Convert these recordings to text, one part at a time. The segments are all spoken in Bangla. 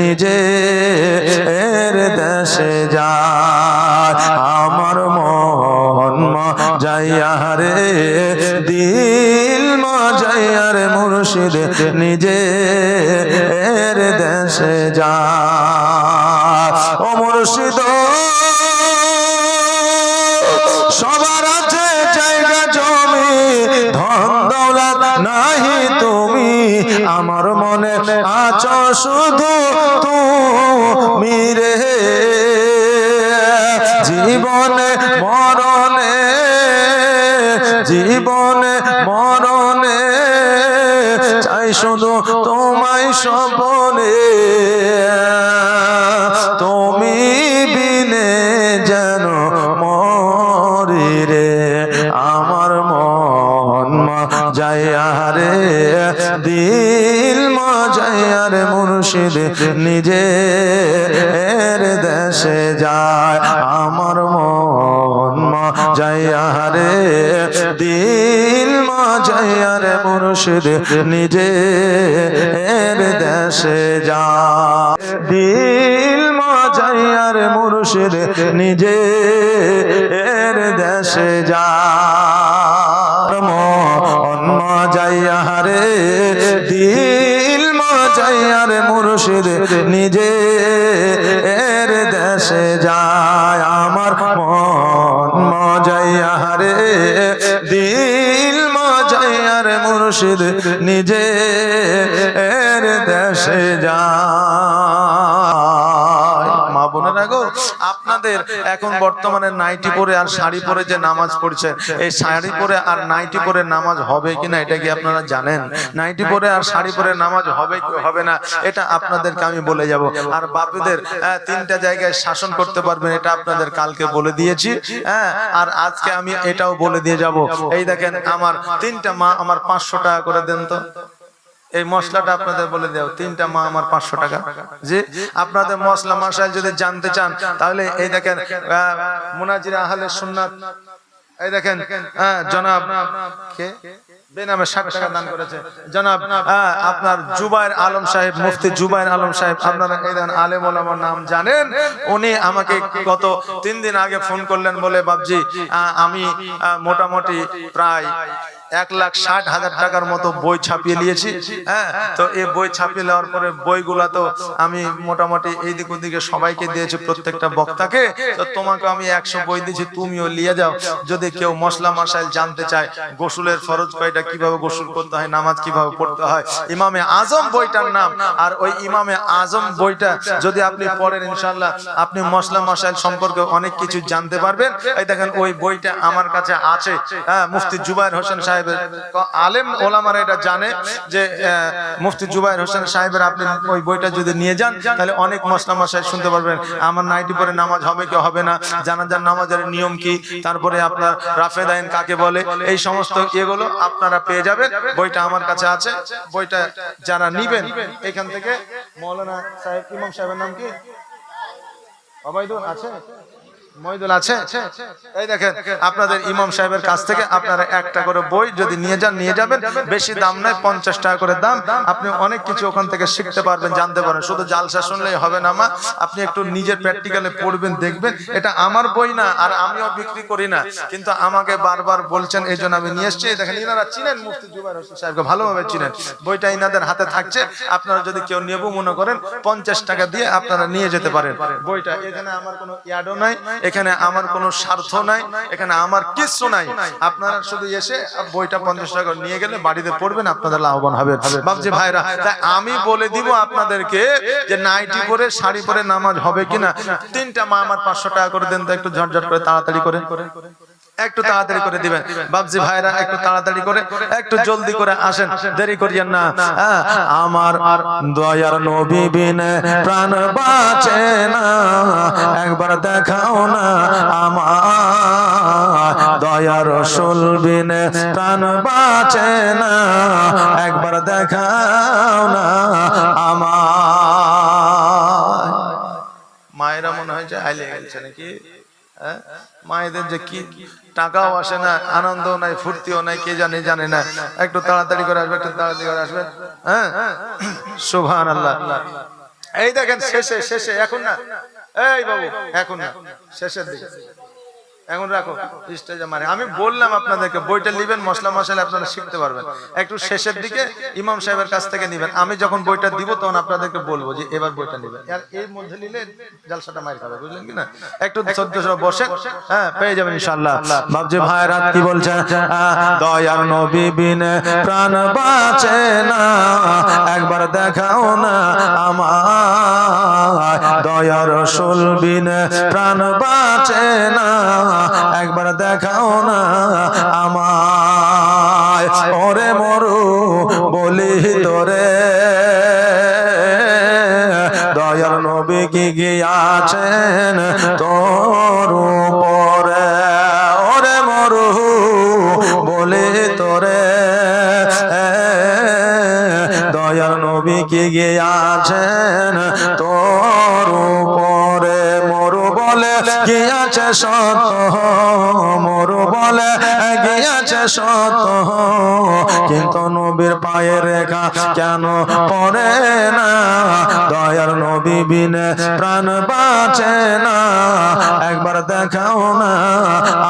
নিজে এর দেশে যায়, আমার মন মজাইয়ারে দিল মজাইয়ার মুর্শিদ নিজে এর দেশে যায়। ও মুর্শিদ, সবার আছে জায়গা জমি, ধন দৌলত নাহি তুমি, আমার মনে আছো শুধু তুমি রে। জীবনে মরণে জীবনে মরণে, চাই শুধু তোমায় সপনে তুমি বিনে যেন মরি রে, আমার মন দিল মজাইয়ারে মুর্শিদ নিজে এর দেশে যায়, আমার মন যাইয়ারে দিল মজাইয়ারে মুর্শিদ নিজে এর দেশে যায়। দিল মজাইয়ার মুর্শিদ নিজে এর দেশে যায়। মন মজাইয়ারে দিল মজাইয়ার মুর্শিদ নিজে এর দেশে যায়। আমার মন মজাইয়া রে দিল মজাইয়া রে মুর্শিদ নিজে এর দেশে যায়। মা বোনেরা গো আপনাদের এখন বর্তমানে নাইটি পরে আর শাড়ি পরে যে নামাজ পড়ছে এই শাড়ি পরে আর নাইটি পরে নামাজ হবে কিনা এটা কি আপনারা জানেন? নাইটি পরে আর শাড়ি পরে নামাজ হবে কি হবে না এটা আপনাদেরকে আমি বলে যাব। আর বাপেদের হ্যাঁ, তিনটা জায়গায় শাসন করতে পারবেন এটা আপনাদের কালকে বলে দিয়েছি হ্যাঁ আর আজকে আমি এটাও বলে দিয়ে যাব। এই দেখেন আমার তিনটা মা আমার পাঁচশো টাকা করে দেন তো। এই মশলাটা আপনাদের বলে দেও, তিনটা মা আমার পাঁচশো টাকা। যে আপনাদের মশলা মশাই যদি জানতে চান, তাহলে এই দেখেন মুনাজির আহলে সুন্নাত, এই দেখেন জনাব কে? জনাব আপনার জুবাইর আলম সাহেব, মুফতি আলম সাহেব নাম জানেন? উনি আমাকে তিন দিন আগে ফোন করলেন বলে আমি মোটামুটি প্রায় এক লাখ ষাট হাজার টাকার মতো বই ছাপিয়ে নিয়েছি হ্যাঁ? তো এই বই ছাপিয়ে নেওয়ার পরে বইগুলা তো আমি মোটামুটি এই দিক ওদিকে সবাইকে দিয়েছি, প্রত্যেকটা বক্তাকে। তো তোমাকে আমি একশো বই দিয়েছি, তুমিও নিয়ে যাও। যদি কেউ মশলা মশাইল জানতে চায়, গোসলের ফরজ কয়টা, কীভাবে গোসল করতে হয়, নামাজ কীভাবে পড়তে হয়, ইমামে আজম বইটার নাম। আর ওই ইমামে আজম বইটা যদি আপনি পড়েন ইনশাল্লাহ আপনি মশলা মশাইল সম্পর্কে অনেক কিছু জানতে পারবেন। এই দেখেন, ওই বইটা আমার কাছে আছে। হ্যাঁ মুফতি জুবাইর হোসেন সাহেবের আলেম ওলামারা এটা জানে যে মুফতি জুবাইর হোসেন সাহেবের আপনি ওই বইটা যদি নিয়ে যান, তাহলে অনেক মশলা মশাই শুনতে পারবেন। আমার নাইটি পরে নামাজ হবে কি হবে না, জানাজার নামাজের নিয়ম কি, তারপরে আপনার রাফেদ আইন কাকে বলে, এই সমস্ত এগুলো আপনারা পেয়ে যাবেন। বইটা আমার কাছে আছে, বইটা যারা নিবেন, এখান থেকে মৌলানা সাহেব, ইমাম সাহেবের নাম কি? অবাইদুল আছে? আপনাদের ইমাম সাহেবের কাছ থেকে আপনারা একটা করে বই যদি নিয়ে যান, নিয়ে যাবেন। বেশি দাম নয়, পঞ্চাশ টাকা করে দাম। আপনি অনেক কিছু ওখান থেকে শিখতে পারবেন, জানতে পারবেন। শুধু জালসা শুনলেই হবে না, মা। আপনি একটু নিজের প্র্যাকটিক্যালে পড়বেন, দেখবেন। এটা আমার বই না, আর আমিও বিক্রি করি না। কিন্তু আমাকে বারবার বলছেন, এই জন্য আমি নিয়ে এসছি। দেখেন, ইনারা চিনেন সাহেবকে, ভালোভাবে চিনেন। বইটা ইনাদের হাতে থাকছে। আপনারা যদি কেউ নেব মনে করেন, পঞ্চাশ টাকা দিয়ে আপনারা নিয়ে যেতে পারেন। বইটা এখানে আমার কোনো ইয়াডও নাই। এখানে আমার কোনো স্বার্থ নাই, এখানে আমার কিছু নাই। আপনারা শুধু এসে বইটা পঞ্চাশ টাকা নিয়ে গেলে বাড়িতে পড়বেন, আপনাদের লাভবান হবে। ভাবছি ভাইরা, তাই আমি বলে দিব আপনাদেরকে যে নাইটি পরে, শাড়ি পরে নামাজ হবে কিনা? তিনটা মা আমার পাঁচশো টাকা করে দেন, তো একটু ঝটঝট করে তাড়াতাড়ি করে একটু তাড়াতাড়ি করে দিবেন। বাবজি ভাইরা একটু তাড়াতাড়ি করে একটু জলদি করে আসেন। দেরি করিয়েন না। হ্যাঁ, আমার দয়ার নবী বিনে প্রাণ বাঁচে না। একবার দেখাও না আমার দয়ার রসুল বিনে প্রাণ বাঁচে না। একবার দেখাও না আমার। মায়েরা মনে হয় যে আইলে গেছে নাকি? হ্যাঁ? মায়েদের যে কি টাকাও আসে না, আনন্দও নাই, ফুর্তিও নাই, কে জানে জানে না। একটু তাড়াতাড়ি করে আসবে, একটু তাড়াতাড়ি করে আসবে। হ্যাঁ? সুভান আল্লাহ এই দেখেন, শেষে শেষে, এখন না। এই বাবু, এখন না। শেষের দিকে। এখন রাখো স্টেজে মানে আমি বললাম আপনাদেরকে, বইটা নিবেন, মশলা মশলা আপনারা শিখতে পারবেন। একটু শেষের দিকে ইমাম সাহেবের কাছ থেকে নিবেন। আমি যখন বইটা দিব, তখন আপনাদেরকে বলব যে এবার বইটা নিবেন। আর এর মধ্যে নিলে জালসাটা মার খাবে, বুঝলেন কি না? একটু চোদ্দশো বসে হ্যাঁ পেয়ে যাবেন ইনশাল্লাহ ভাবছি ভাইরা কি বলছে? দয়ার নবী বিন প্রাণ বাঁচে না, একবার দেখাও না আমার দয়ার রসুল বিন প্রাণ বাঁচে না একবার দেখাও না আমায়। ওরে মরু, বলি তোরে। দয়ার নবী কি গিয়াছেন তোর পরে ওরে মরু, বলে তোরে। দয়ার নবী কি গিয়াছেন তোর পরে মরু বলে গিয়াছে সত মরু বলে গিয়াছে সত কিন্তু নবীর পায়ে রেখা কেন পড়ে না? দয়ার নবী বিনে প্রাণ বাঁচে না। একবার দেখাও না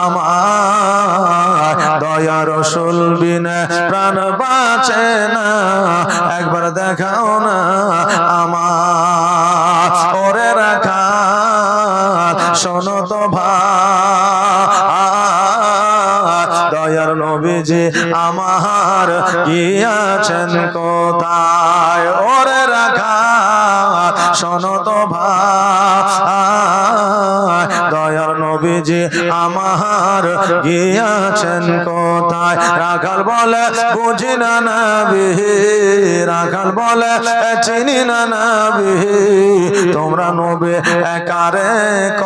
আমার দয়ার রসুল বিনে প্রাণ বাঁচে না। একবার দেখাও না আমার ওরে রাখা, শোনো তো ভাই। নবীজি আমার গিয়াছেন কোথায়? ওরে রাখা, শোনো তো ভাই, দয়ার নবীজি আমার গিয়াছেন কোথায়? রাখাল বলে, বুঝি না নাবি, রাখাল বলে, চিনি না নাবি, তোমরা নবে একারে ক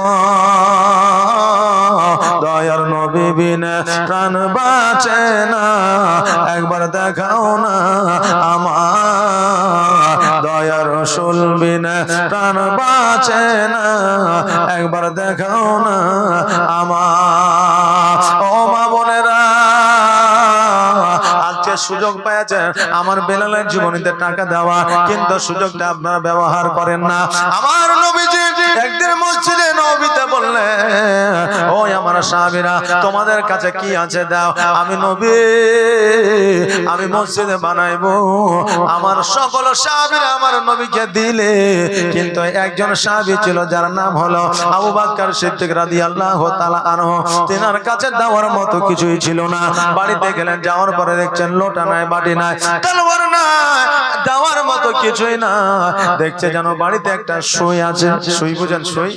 দয়ার নবী প্রাণ বাঁচে না। একবার দেখাও না আমার। দয়ার রসুল প্রাণ বাঁচে না। একবার দেখাও না আমার। ও মা বোনেরা সুযোগ পেয়েছেন আমার বেলালের জীবনীতে টাকা দেওয়া, কিন্তু সুযোগটা আপনারা ব্যবহার করেন না। আমার নবীজি একদিন মসজিদে নবীতে বললেন ওই আমার সাহাবীরা, তোমাদের কাছে কি আছে? দাও, আমি নবী, আমি মসজিদে বানাইবো। আমার সকল সাহাবীরা আমার নবীকে দিলে। কিন্তু একজন সাহাবী ছিল, যার নাম হলো আবু বাক্কার সিদ্দিক রাদিয়াল্লাহু তাআলা আনহু। তেনার কাছে দেওয়ার মতো কিছুই ছিল না। বাড়িতে গেলেন, যাওয়ার পরে দেখছেন লোটা নাই, বাটি নাই, তলোয়ার নাই, দেওয়ার মতো কিছুই না। দেখছে যেন বাড়িতে একটা সুই আছে। সুই বুঝেন, সুই?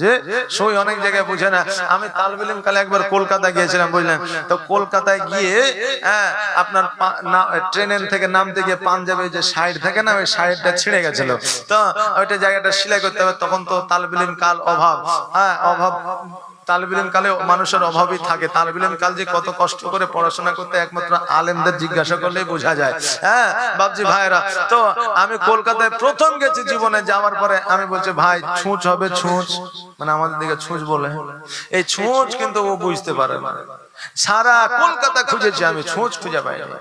যে সই অনেক জায়গায় বুঝে না। আমি তালবিলিম কালে একবার কলকাতা গিয়েছিলাম, বুঝলেন? তো কলকাতায় গিয়ে হ্যাঁ আপনার ট্রেনের থেকে নামতে গিয়ে পাঞ্জাবে যে সাইড থাকে না, ওই সাইডটা ছিঁড়ে গেছিল। তো ওইটা জায়গাটা সেলাই করতে হবে, তখন তো তালবিলিম কাল অভাব। হ্যাঁ অভাব তালবিলিম কালে মানুষের অভাবই থাকে। তালবিলিম কাল যে কত কষ্ট করে পড়াশোনা করতে একমাত্র আলেমদের জিজ্ঞাসা করলেই বোঝা যায়। হ্যাঁ বাবজি ভাইরা, তো আমি কলকাতায় প্রথম গেছি জীবনে, যাওয়ার পরে আমি বলছি, ভাই, ছুঁচ হবে, ছুঁচ। মানে আমাদের দিকে ছুঁচ বলে। এই ছুঁচ কিন্তু ও বুঝতে পারে না। সারা কলকাতা খুঁজেছি আমি, ছুঁচ খুঁজে পাইনি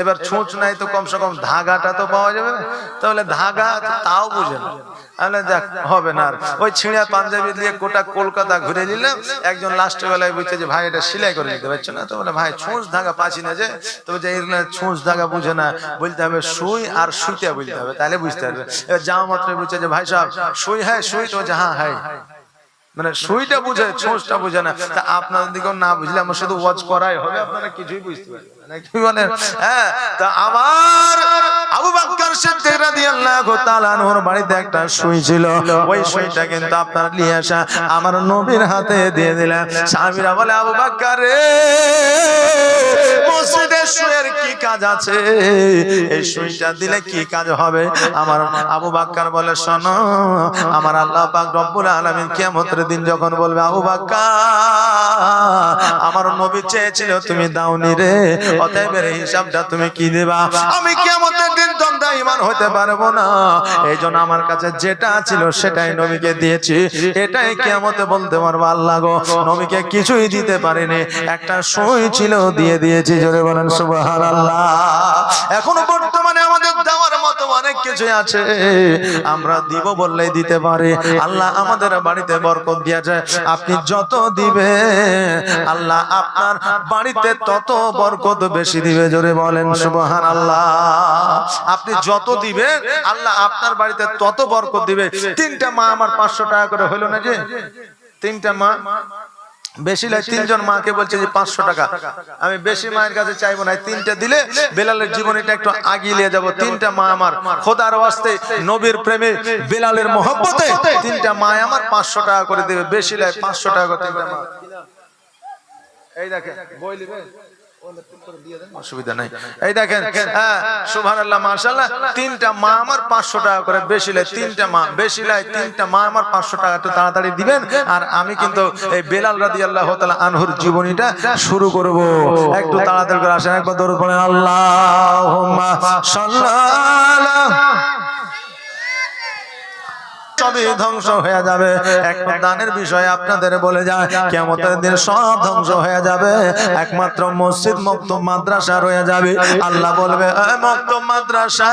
এবার ছুঁচ নাই তো কমসে কম ধাগাটা তো পাওয়া যাবে তাহলে ধাগা তাও বুঝে না। তাহলে দেখ হবে না ওই ছিঁড়া পাঞ্জাবি দিয়ে গোটা কলকাতা ঘুরে নিলাম। একজন লাস্টের বেলায় বুঝছে যে ভাই এটা সেলাই করে নিতে পারছ না? তো বলে ভাই ছুঁচ ধাগা পাচ্ছি না যে। তবে যে ছুঁচ ধাগা বুঝে না। বলতে হবে সুই আর সুইতে বলতে হবে। তাহলে বুঝতে পারবে। এবার যাওয়া মাত্র বুঝছে যে ভাই সাহেব সুই হ্যাঁ সুই। তো বলছে, হ্যাঁ হ্যাঁ। মানে সুইটা বুঝে ছোঁচটা বুঝে না। তা আপনাদের দিকেও না বুঝলে আমার শুধু ওয়াচ করাই হবে আপনারা কিছুই বুঝতে পারবেন কি বলেন হ্যাঁ তা আমার আবু বকর সিদ্দিক রাদিয়াল্লাহু তাআলা আনহুর বাড়িতে একটা সুই ছিল। ওই সুইটা কিন্তু আপনারা নিয়ে আসা আমার নবীর হাতে দিয়ে দিলেন। সাহাবীরা বলে, আবু বকর রে, মসজিদে সুইয়ের কি কাজ আছে? এই সুইটা দিলে কি কাজ হবে? আমার আবু বাক্কার বলে, শোনো, আমার আল্লাহ পাক রব্বুল আলামিন কিয়ামতের দিন যখন বলবে, আবু বাক্কার আমার নবী চেয়েছিল তুমি দাওনি রে, অতএব এর হিসাবটা তুমি কি দেবা আমি কিয়ামতের আমরা ইমান হতে পারব না। এই জন্য আমার কাছে যেটা ছিল সেটাই নবীকে দিয়েছি। এটাই কেমতে বলতে পারব, আল্লাহ গো, নবীকে কিছুই দিতে পারিনি। একটা সই ছিল, দিয়ে দিয়েছি। জোরে বলেন সুবাহ আল্লাহ এখনও বর্তমানে আমাদের দেওয়ার মতো অনেক কিছু আছে। আমরা দিব বললেই দিতে পারি। আল্লাহ আমাদের বাড়িতে বরকত দিয়েছে আপনি যত দিবে, আল্লাহ আপনার বাড়িতে তত বরকত বেশি দিবে। জোরে বলেন সুবহান আল্লাহ আপনি যত দিবেন আল্লাহ আপনার বাড়িতে তত বরকত দিবে। তিনটা মা আমার পাঁচশো টাকা করে হলো না যে তিনটা মা বেশি লাই তিনজন মাকে বলছে যে পাঁচশো টাকা। আমি বেশি মায়ের কাছে চাইব না তিনটা দিলে বেলালের জীবনীটা একটু আগিয়ে নিয়ে যাব। তিনটা মা আমার খোদার ওয়াস্তে নবীর প্রেমে বেলালের মহব্বতে তিনটা মা আমার পাঁচশো টাকা করে দেবে। বেশি লাই পাঁচশো টাকা করে দেবে মা। এই দেখে বই অসুবিধা নাই। এই দেখেন হ্যাঁ সুভান আল্লাহ মাশাল্লাহ তিনটা মা আমার পাঁচশো টাকা করে বেশি লাই তিনটা মা, বেশি লাই তিনটা মা আমার পাঁচশো টাকা একটু তাড়াতাড়ি দিবেন, আর আমি কিন্তু এই বেলাল রাদি আল্লাহ আনহুর জীবনীটা শুরু করব। একটু তাড়াতাড়ি করে আসেন, একবার দৌড় পড়েন আল্লাহ সবই ধ্বংস হয়ে যাবে। একটা দানের বিষয় আপনাদের বলে যায় কেমতের দিন সব ধ্বংস হয়ে যাবে। একমাত্র মসজিদ মুক্ত মাদ্রাসা রয়ে যাবে। আল্লাহ বলবে মুক্ত মাদ্রাসা,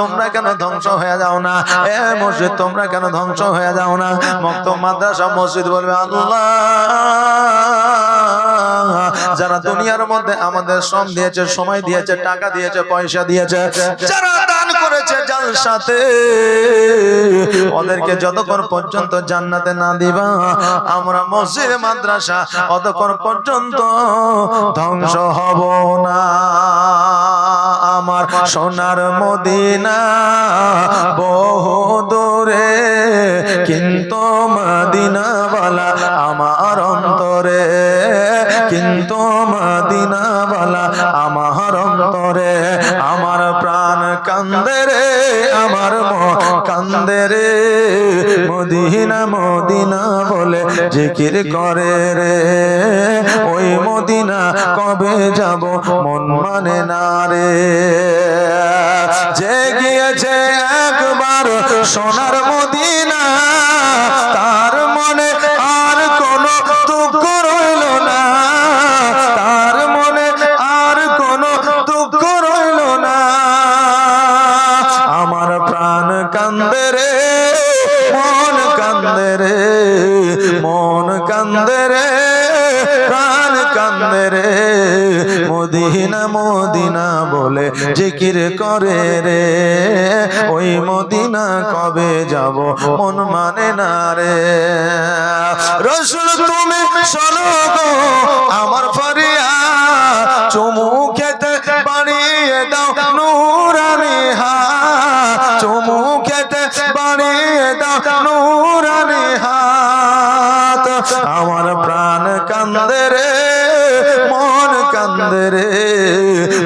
তোমরা কেন ধ্বংস হয়ে যাও না? এ মসজিদ, তোমরা কেন ধ্বংস হয়ে যাও না? মুক্ত মাদ্রাসা মসজিদ বলবে, আল্লাহ, যারা দুনিয়ার মধ্যে আমাদের শ্রম দিয়েছে, সময় দিয়েছে, টাকা দিয়েছে, পয়সা দিয়েছে, যারা করেছে জালসাতে ওদেরকে যতক্ষণ পর্যন্ত জান্নাতে না দিবা, আমরা মসজিদ, মাদ্রাসা অতক্ষণ পর্যন্ত ধ্বংস হব না। আমার সোনার মদিনা বহু দূরে, কিন্তু মদিনা রে? মদিনা মদিনা বলে জিকির করে রে। ওই মদিনা কবে যাব মন মানে না রে? যে গিয়েছে একবার সোনার মদিনা। মদিনা মদিনা বলে জিকির করে রে। ওই মদিনা কবে যাব? মন মানে না রে। রসুল তুমি শোনো গো আমার ফরিয়া চুমু খেতে বাড়িয়ে দাও নুরানি হা। চুমু খেতে বাড়িয়ে দাও নুরানি হাত। আমার প্রাণ কান্দে রে। কান্দে রে,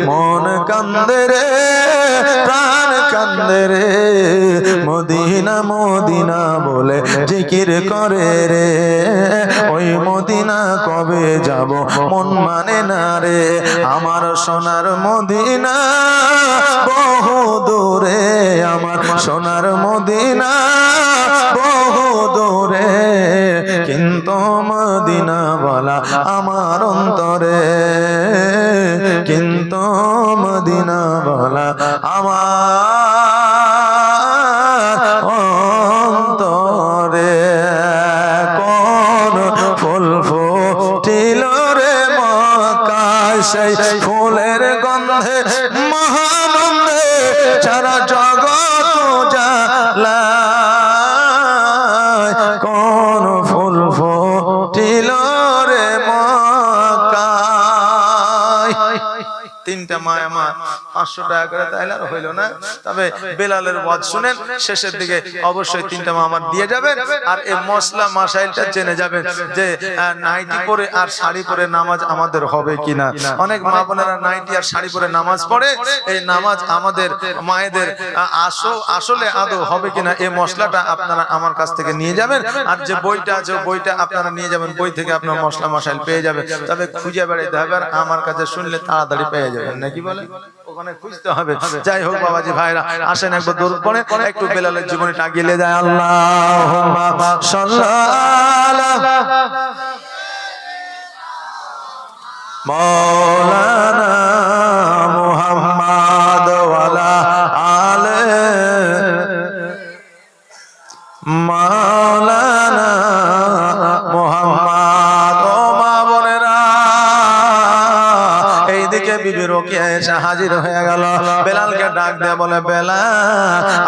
মন কান্দে রে, প্রাণ কান্দে রে। মদিনা মদিনা বলে জিকির করে রে। ওই মদিনা কবে যাব মন মানে না রে। আমার সোনার মদিনা বহু দূরে, আমার সোনার মদিনা বহু দূরে। কিন্তু মদিনা বলা আমার অন্তরে আমার অন্তরে কোন ফুল ফুটিল রে মকায় পাঁচশো টাকা করে তাইলে আর হইল না। তবে বেলালের ওয়াজ শুনেন শেষের দিকে অবশ্যই তিনটা মা আমার দিয়ে যাবেন আর এই মশলা মাসাইলটা জেনে যাবেন যে নাইটি পরে আর শাড়ি পরে নামাজ আমাদের হবে কিনা। অনেক মা বোনেরা নাইটি আর শাড়ি পরে নামাজ পড়ে এই নামাজ আমাদের মায়েদের আসো আসলে আদৌ হবে কিনা। এই মশলাটা আপনারা আমার কাছ থেকে নিয়ে যাবেন। আর যে বইটা আছে বইটা আপনারা নিয়ে যাবেন। বই থেকে আপনার মশলা মশাইল পেয়ে যাবেন। তবে খুঁজে বেড়াইতে হবে। আর আমার কাছে শুনলে তাড়াতাড়ি পেয়ে যাবেন। নাকি বলে? ওখানে খুঁজতে হবে। যাই হোক বাবাজি ভাইরা আসেন একবার দরুদ পড়ে একটু বেলালের জীবনে টাগিয়ে যায় আল্লাহ সাল্লাল্লাহু মৌলানা মুহাম্মদ হাজির হয়ে গেল। বেলালকে ডাক দিয়ে বলে, বেলাল,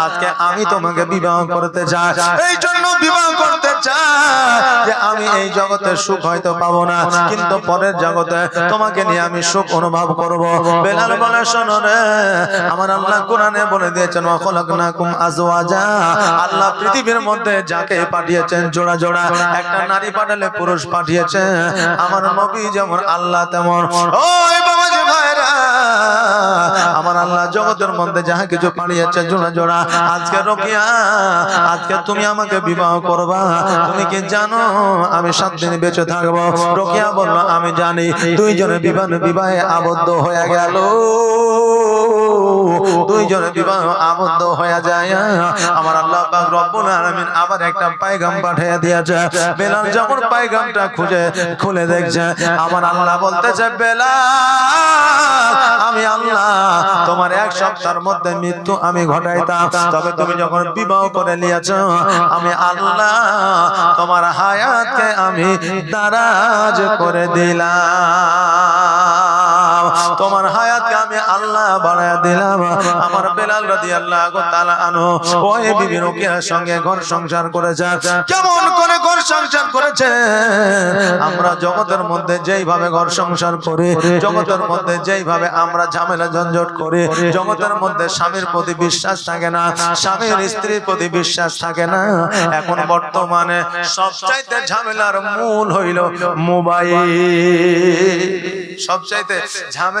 আজকে আমি তোমাকে বিবাহ করতে চাই। এই জন্য বিবাহ করতে চাই যে আমি এই জগতে সুখ হয়তো পাবো না, কিন্তু পরের জগতে তোমাকে নিয়ে আমি সুখ অনুভব করব। বেলাল বলে, শোনো রে, আমার আল্লাহ কোরআনে বলে দিয়েছেন ওয়াখলাকনাকুম আজওয়াজা। আল্লাহ পৃথিবীর মধ্যে যাকে পাঠিয়েছেন জোড়া জোড়া, একটা নারী পাঠালে পুরুষ পাঠিয়েছে। আমার নবী যেমন, আল্লাহ তেমন। ওই বাবাজি ভাইরা আমার আল্লাহ জগতের মধ্যে যাহা কিছু পাঠিয়েছে জোড়া জোড়া। আজকে রকিয়া আজকে তুমি আমাকে বিবাহ করবা। তুমি কি জানো? আমি সাত দিন বেঁচে থাকব। রকিয়া বলল আমি জানি দুইজনে বিবাহ বিবাহে আবদ্ধ হয়ে গেল। দুইজনে বিবাহ আবদ্ধ হয়ে যায়। আমার আল্লাহ পাক রব্বুল আলামিন আবার একটা পায়গাম পাঠিয়ে দিয়েছে। বেলাল যখন পায়গামটা খুঁজে খুলে দেখছে। আমার আল্লাহ বলতেছে বেলাল আল্লাহ সপ্তাহের মধ্যে মৃত্যু আমি ঘটাইতাম। তবে তুমি যখন বিবাহ করে নিয়েছ আমি আল্লাহ তোমার হায়াতকে আমি দারাজ করে দিলাম। তোমার হায়াতকে আমি আল্লাহ বাড়ায় দিলাম। আমার বেলাল রাদিয়াল্লাহু তাআলা আনহু ওই বিবি রুকিয়ার সঙ্গে ঘর সংসার করেছে। কেমন করে ঘর সংসার করেছে? আমরা জগতের মধ্যে যেইভাবে ঘর সংসার করি, জগতের মধ্যে যেইভাবে আমরা ঝামেলা ঝঞ্ঝট করি, জগতের মধ্যে স্বামীর প্রতি বিশ্বাস থাকে না, স্বামীর স্ত্রীর প্রতি বিশ্বাস থাকে না। এখন বর্তমানে সবচাইতে ঝামেলার মূল হইল মোবাইল। সবচাইতে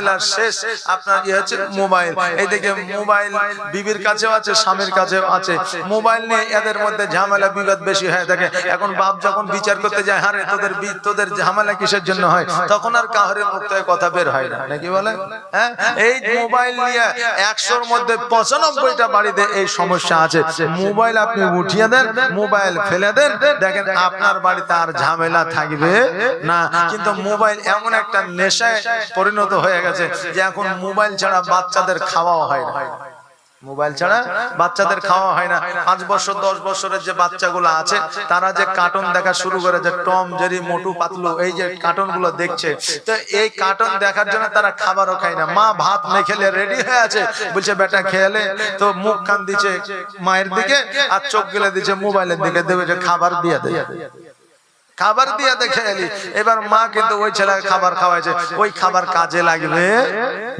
ঝামেলার শেষ। আপনার ইয়ে হচ্ছে মোবাইল। এইদিকে মোবাইল বিবির কাছেও আছে স্বামীর কাছেও আছে। মোবাইল নিয়ে এদের মধ্যে ঝামেলা বিবাদ বেশি হয়ে। থাকে এখন বাপ যখন বিচার করতে যায় হারে তোদের তোদের ঝামেলা কিসের জন্য হয়? তখন আর কাহরের মুখ থেকে কথা বের হয় না। নাকি বলে হ্যাঁ এই মোবাইল নিয়ে একশোর মধ্যে পঁচানব্বইটা বাড়িতে এই সমস্যা আছে। মোবাইল আপনি উঠিয়ে দেন মোবাইল ফেলে দেন। দেখেন আপনার বাড়িতে আর ঝামেলা থাকবে না কিন্তু মোবাইল এমন একটা নেশায় পরিণত হয়ে গেছে যে এখন মোবাইল ছাড়া বাচ্চাদের খাওয়াও হয় না। মোবাইল ছাড়া বাচ্চাদের খাওয়া হয় না। পাঁচ বছর দশ বছরের যে বাচ্চাগুলো আছে তারা যে কার্টুন দেখা শুরু করে যে টম জেরি মোটু পাতলু এই যে কার্টুনগুলো দেখছে তো এই কার্টুন দেখার জন্য তারা খাবারও খায় না। মা ভাত মেখে খেলে রেডি হয়ে আছে। বলছে বেটা খেলে। তো মুখ কান দিচ্ছে মায়ের দিকে আর চোখ গেলে দিচ্ছে মোবাইলের দিকে। দেবে যে খাবার দিয়ে দেয় খাবার দিয়ে দেখে এলি। এবার মা কিন্তু ওই ছেলেকে খাবার খাওয়াইছে। ওই খাবার কাজে লাগবে?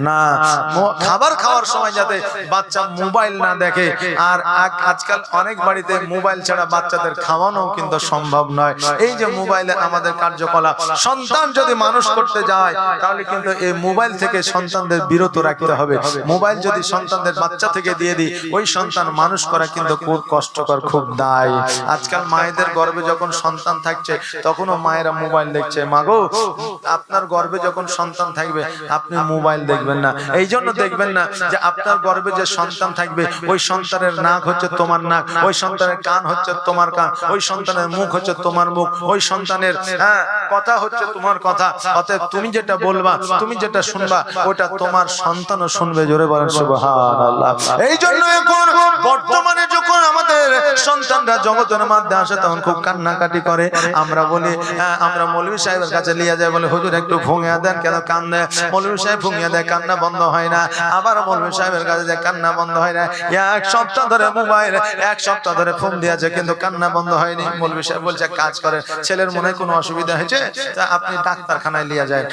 না। খাবার খাওয়ার সময় যাতে বাচ্চা মোবাইল না দেখে। আর আজকাল অনেক বাড়িতে মোবাইল ছাড়া বাচ্চাদের খাওয়ানো কিন্তু সম্ভব নয়। এই যে মোবাইলে আমাদের কার্যকলাপ সন্তান যদি মানুষ করতে যায় তাহলে কিন্তু এই মোবাইল থেকে সন্তানদের বিরত রাখতে হবে। মোবাইল যদি সন্তানদের বাচ্চা থেকে দিয়ে দিই ওই সন্তান মানুষ করা কিন্তু খুব কষ্টকর খুব দায়। আজকাল মায়েদের গর্ভে যখন সন্তান থাকছে তখনও মায়েরা মোবাইল দেখছে মাগো আপনার গর্ভে যখন সন্তান থাকবে আপনি মোবাইল দেখবেন না। এই জন্য দেখবেন না যে আপনার গর্ভে যে সন্তান থাকবে ওই সন্তানের নাক হচ্ছে তোমার নাক ওই সন্তানের কান হচ্ছে তোমার কান ওই সন্তানের মুখ হচ্ছে তোমার মুখ ওই সন্তানের হ্যাঁ কথা হচ্ছে তোমার কথা অতএব তুমি যেটা বলবা তুমি যেটা শুনবা ওটা তোমার সন্তানও শুনবে জোরে বলেন সুবহানাল্লাহ। এই জন্য এখন বর্তমানে যখন আমাদের সন্তানরা জগতের মধ্যে আসে তখন খুব কান্নাকাটি করে আমরা বলি হ্যাঁ, আমরা মৌলভী সাহেবের কাছে নিয়ে যাই বলে হুজুর একটু ভুঙিয়ে দেন কেন কান্দে? মৌলভী সাহেব ভুঙিয়ে দেয় কান্না বন্ধ হয় না। আবার মৌলভী সাহেবের কাছে যে কান্না বন্ধ হয় না। এক সপ্তাহ ধরে মোবাইল এক সপ্তাহ ধরে ফোন দিয়েছে কিন্তু কান্না বন্ধ হয়নি। মৌলভী সাহেব বলছে কাজ করে ছেলের মনে কোনো অসুবিধা হয়েছে? তা আপনি ডাক্তারখানায় নিয়ে যায়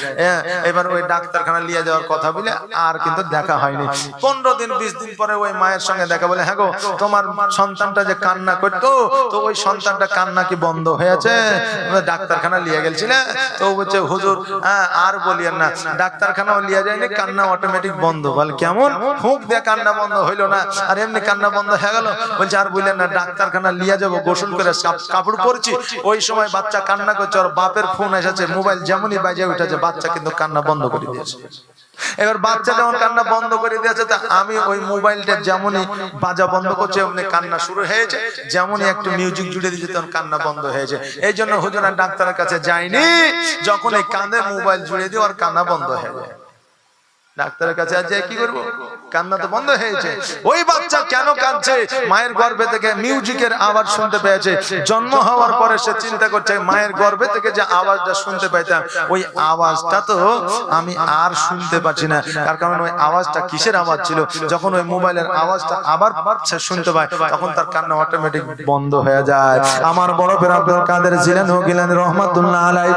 এবার ওই ডাক্তারখানায় নিয়ে যাওয়ার কথা বলে আর কিন্তু দেখা হয়নি। পনেরো দিন বিশ দিন পরে ওই মায়ের সঙ্গে দেখা বলে হ্যাঁ গো তোমার সন্তানটা যে কান্না করতো তো ওই সন্তানটা কান্না কি বন্ধ হয়েছে? ডাক্তারখানা তো বলছে, হুজুর হ্যাঁ আর বলিয়েন না। ডাক্তারখানাও যায়নি, কান্না অটোমেটিক বন্ধ। বল, কেমন? ফুঁক দিয়ে কান্না বন্ধ না। আর এমনি কান্না বন্ধ হয়ে গেল? বলছে, আর বললেন না, ডাক্তারখানা নিয়ে যাব, গোসল করে কাপড় পরছি। ওই সময় বাচ্চা কান্না করছে, ওর বাপের ফোন এসেছে, মোবাইল যেমনই বাজে উঠেছে, বাচ্চা কিন্তু কান্না বন্ধ করে দিয়েছে। এবার বাচ্চা যেমন কান্না বন্ধ করে দিয়েছে, তা আমি ওই মোবাইলটা যেমনই বাজা বন্ধ করছে, অমনি কান্না শুরু হয়েছে। যেমনই একটু মিউজিক জুড়ে দিয়েছে, তখন কান্না বন্ধ হয়েছে। এই জন্য হুজুরা ডাক্তারের কাছে যায়নি যখন এই কাঁধে মোবাইল জুড়ে দিয়ে ওর কান্না বন্ধ হয়ে যায়। ডাক্তারের কাছে আজ কি করব? কান্না তো বন্ধ হয়েছে ওই বাচ্চা কেন কাঁদছে? মায়ের গর্ভে থেকে মিউজিকের আওয়াজ শুনতে পেয়েছে। জন্ম হওয়ার পরে সে চিন্তা করছে মায়ের গর্ভে থেকে যে আওয়াজটা শুনতে পাইতাম ওই আওয়াজটা তো আমি আর শুনতে পাচ্ছি না। তার কারণ ওই আওয়াজটা কিসের আওয়াজ ছিল? যখন ওই মোবাইলের আওয়াজটা আবার সে শুনতে পায় তখন তার কান্না অটোমেটিক বন্ধ হয়ে যায়। আমার বড় আব্দুল কাদের ছিলেন ও গেলেন রহমাতুল্লাহ আলাই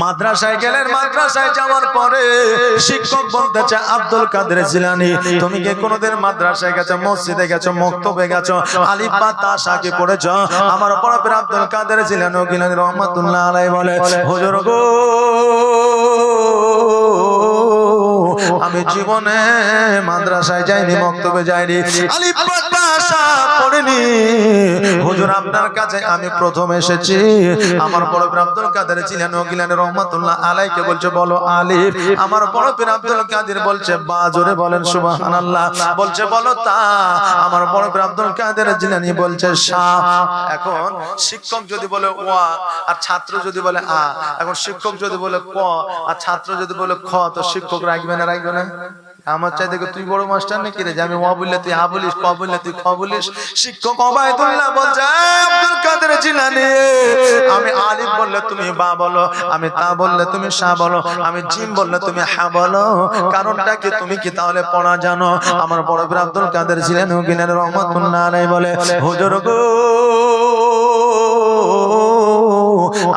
মাদ্রাসায় গেলেন মাদ্রাসায় যাওয়ার পরে শিক্ষক বলতেছে আব্দুল কাদের জিলানি, তুমি কি কোনোদিন মাদ্রাসায় গেছো, মসজিদে গেছো, মক্তবে গেছো, আলিফ বা তাসা কি পড়েছো? আমার বড় আব্দুল কাদের জিলানি গিলানি রহমাতুল্লাহ আলাই বলে, হুজুর গো, আমি জীবনে মাদ্রাসায় যাইনি, মক্তবে যাইনি। আলিফ তাসা পড়িনি। হুজুর, আপনার কাছে আমি প্রথম এসেছি। আমার বড় পীর আব্দুল কাদের ছিলেন গিলানি রহমাতুল্লাহ আলাইকে বলছে, বলো আলিফ। আমার বড় পীর আব্দুল কাদের বলছে বা জোরে বলেন, সুবহানাল্লাহ। বলছে, বলো তা। আমার বড় পীর আব্দুল কাদের জিলানি বলছে, শাহ। এখন শিক্ষক যদি বলে ওয়া আর ছাত্র যদি বলে, আ। এখন শিক্ষক যদি বলে, ক। আর ছাত্র যদি বলে, খ। তো শিক্ষক রাখবে না রাখবে না। আমার চাই দেখো, তুই বড় মাস্টার নাকি রে? আমি ওয়া বললে তুই আ বলিস ক বললে তুই খ বলিস শিক্ষক অবায়দুল্লাহ বলছে "এই আব্দুল কাদের জিলানি। আমি আলিফ বললে, তুমি বা বলো। আমি তা বললে, তুমি সা বলো। আমি জিম বললে, তুমি হা বলো। কারণটা কি, তুমি কি তাহলে পড়া জানো? আমার বড় আব্দুল কাদের ছিলেন হুকিলেন রহমতুল্লাহ আলাই বলে, হুজুর গো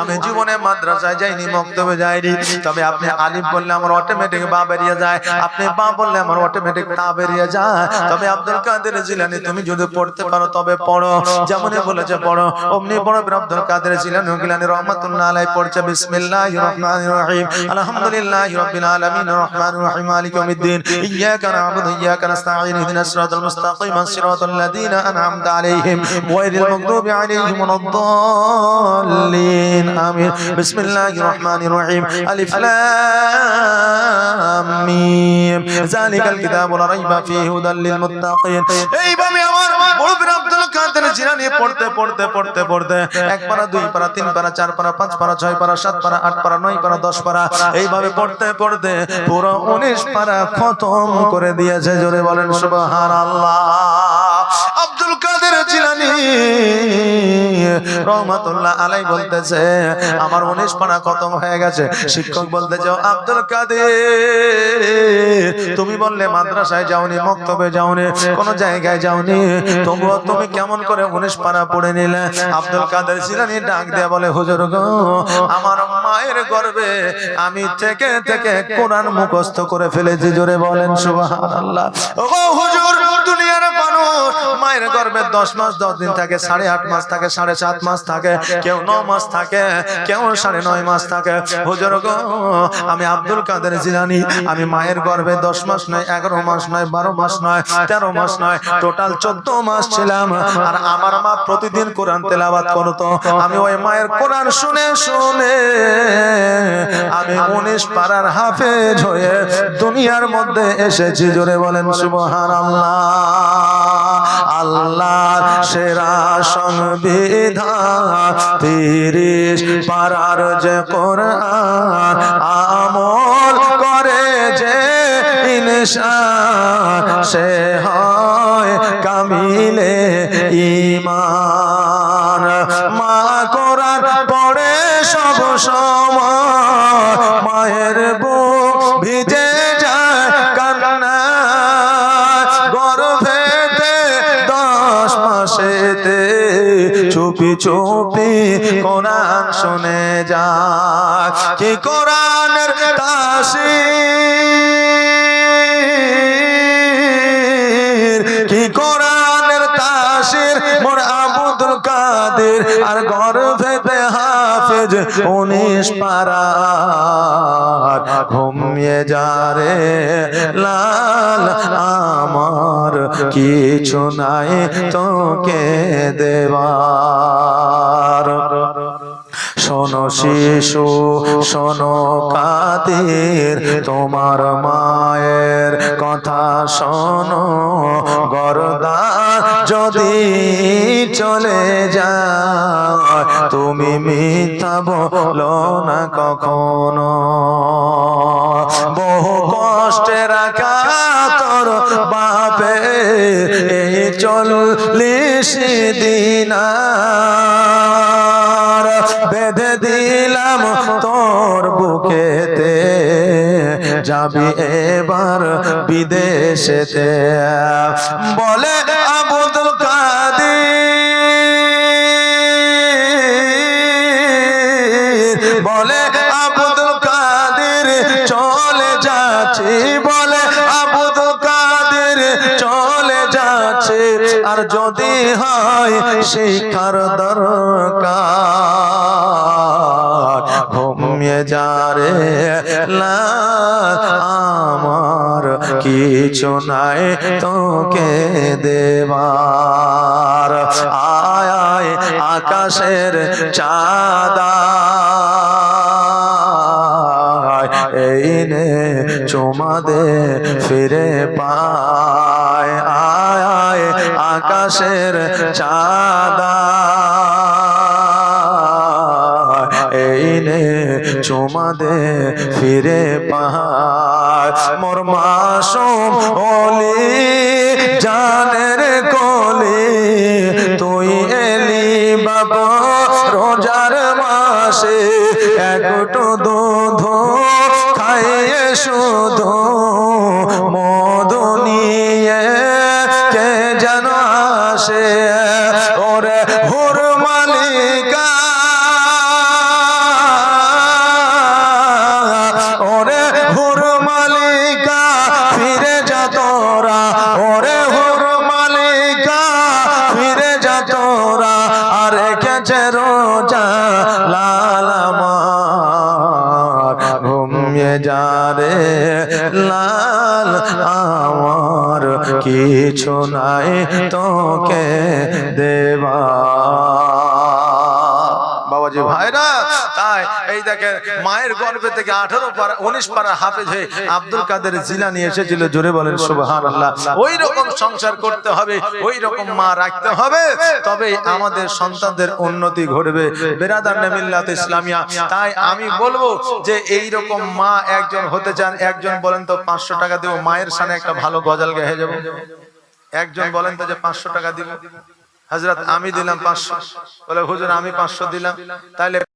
আমি জীবনে মাদ্রাসায় যাইনি, মক্তবে যাইনি। তবে আপনি আলিফ বললে আমার অটোমেটিক বা বেরিয়ে যায়। আপনি বা বললে আমার অটোমেটিক তা বেরিয়ে যায়। তবে আব্দুল কাদের জিলানি, তুমি যদি পড়তে পারো তবে পড়ো। যেমনই বলেছে পড়ো। অমনি পড়ো আব্দুল কাদের জিলানি গিলানি রহমাতুল্লাহ আলাই পড়ছে, বিসমিল্লাহির রহমানির রহিম। আলহামদুলিল্লাহি রাব্বিল আলামিন, রহমানির রহিম, মালিক ইয়াউমিদ্দিন। ইয়াকা না'বুদু ওয়া ইয়াকা নাস্তাঈন, ইহদিনাস সিরাতাল মুস্তাকিম, সিরাতাল লাযীনা আন'আমতা আলাইহিম। গায়রিল মাগদুবি আলাইহিম ওয়ালাদ-দাল্লিন। আমিন বিসমিল্লাহির রহমানির রহিম। আলিফ লাম মিম। যালিকাল কিতাবু লা রাইবা ফীহি হুদাল লিল মুত্তাকিন। এইভাবে আমার বড় বীর আব্দুল কাদের জিলানী পড়তে পড়তে পড়তে পড়তে। এক পারা, দুই পারা, তিন পারা, চার পারা, পাঁচ পারা, ছয় পারা, সাত পারা, আট পারা, নয় পারা, দশ পারা। এইভাবে পড়তে পড়তে পুরো উনিশ পারা খতম করে দিয়েছে। জোরে বলেন, সুবহানাল্লাহ। রহমাতুল্লাহ আলাই বলতেছে, আমার উনিশ পারা খতম হয়ে গেছে। শিক্ষক বলতেছে "ও আব্দুল কাদের, তুমি বললে মাদ্রাসায় যাওনি, মক্তবে যাওনি, কোন জায়গায় যাওনি। তবুও তুমি কেমন করে উনিশ পানা পড়ে নিলে? আব্দুল কাদের জিলানী ডাক দিয়ে বলে, হুজুর গো, আমার মায়ের গর্বে আমি থেকে থেকে কোরআন মুখস্থ করে ফেলেছি। জোরে বলেন, সুবহানাল্লাহ। ও হুজুর, দুনিয়ার মায়ের গর্ভে দশ মাস, দশ দিন থাকে, সাড়ে আট মাস থাকে, সাড়ে সাত মাস থাকে, কেউ ন মাস থাকে, কেউ সাড়ে নয় মাস থাকে। হুজুর গো, আমি আব্দুল কাদের জিলানি, আমি মায়ের গর্ভে দশ মাস নয়, এগারো মাস নয়, বারো মাস নয়, তেরো মাস নয়, টোটাল চোদ্দ মাস ছিলাম। আর আমার মা প্রতিদিন কোরআন তেলাবাদ করতো। আমি ওই মায়ের কোরআন শুনে শুনে, আমি উনিশ পাড়ার হাফেজ হয়ে দুনিয়ার মধ্যে এসেছি। জোরে বলেন সুবহান আল্লাহ আল্লাহর সেরা সংবিধান তিরিশ পাড়ার যে কোরআন আমল করে যে সে হয় কামিলে ইমান মা কোরআন পড়ে সব সময় চুপি চুপি কোরআন শুনে যা কি কোরআনের তাসির? কি কোরআনের তাসির? মোর আবুদুল কাদের আর গর্ভেতে হাফেজ উনিশ পারা। ঘুমিয়ে যা রে লাল আমার কিছু নাই তোকে দেবার। শোনো শিশু, শোনো কাদের, তোমার মায়ের কথা শোনো। গরদা যদি চলে যায়, তুমি মিথ্যা বলো না কখনো। বহু কষ্টে রাখা তোর বাপে এই চল্লিশ দিনার বেঁধে দিলাম তোর বুকেতে। যাবি এবার বিদেশেতে। বলে আবুদুল কাদের, বলে আবুদুল কাদের, চলে যাচ্ছি। বলে আবুদুল কাদের, চলে যাচ্ছে। আর যদি হয় শিক্ষার দরকার। ঘুমিয়ে যা রে লাল, আমার কিছু নাই তোকে দেবার। আয় আকাশের চাঁদা এই নে চুমা দে ফিরে পায়। আয় আকাশের চাঁদা নে চুমা দে, ফিরে পাহাড়। মোর মাসুম অলি, জানের কলি তুই এলি বাবা রোজার মাসে একটু দুধ খাইয়ে শুধু ঘুমিয়ে যা রে লাল আমার কিছু নাই তোকে দেবা বাবাজি ভাইরা তাই এই দেখে মায়ের গর্ভে থেকে আঠারো পারা উনিশ পারা হাফেজ হয়ে আব্দুল কাদের জিলানি এসেছিল জোরে বলেন সুবহান আল্লাহ ওই রকম সংসার করতে হবে ওই রকম মা রাখতে হবে তবে আমাদের সন্তানদের উন্নতি ঘটবে। বেরাদার মিল্লাত ইসলামিয়া তাই আমি বলব যে এই রকম মা একজন হতে চান একজন বলেন তো পাঁচশো টাকা দেবো মায়ের সামনে একটা ভালো গজাল গেহে যাব। একজন বলেন তো যে পাঁচশো টাকা দিব। হাজরত আমি দিলাম পাঁচশো। বলে হুজুর আমি পাঁচশো দিলাম। তাহলে